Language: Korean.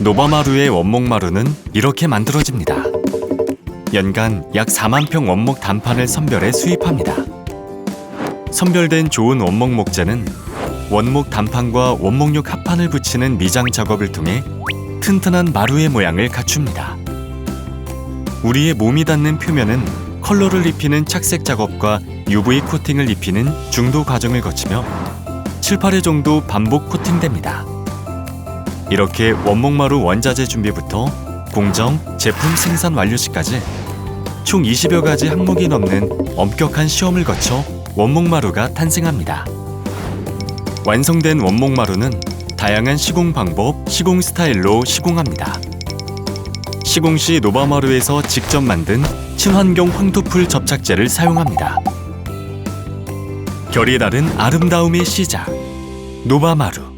노바마루의 원목마루는 이렇게 만들어집니다. 연간 약 4만 평 원목 단판을 선별해 수입합니다. 선별된 좋은 원목 목재는 원목 단판과 원목육 합판을 붙이는 미장 작업을 통해 튼튼한 마루의 모양을 갖춥니다. 우리의 몸이 닿는 표면은 컬러를 입히는 착색 작업과 UV 코팅을 입히는 중도 과정을 거치며 7, 8회 정도 반복 코팅됩니다. 이렇게 원목마루 원자재 준비부터 공정, 제품 생산 완료시까지 총 20여 가지 항목이 넘는 엄격한 시험을 거쳐 원목마루가 탄생합니다. 완성된 원목마루는 다양한 시공 방법, 시공 스타일로 시공합니다. 시공 시 노바마루에서 직접 만든 친환경 황토풀 접착제를 사용합니다. 결이 다른 아름다움의 시작 노바마루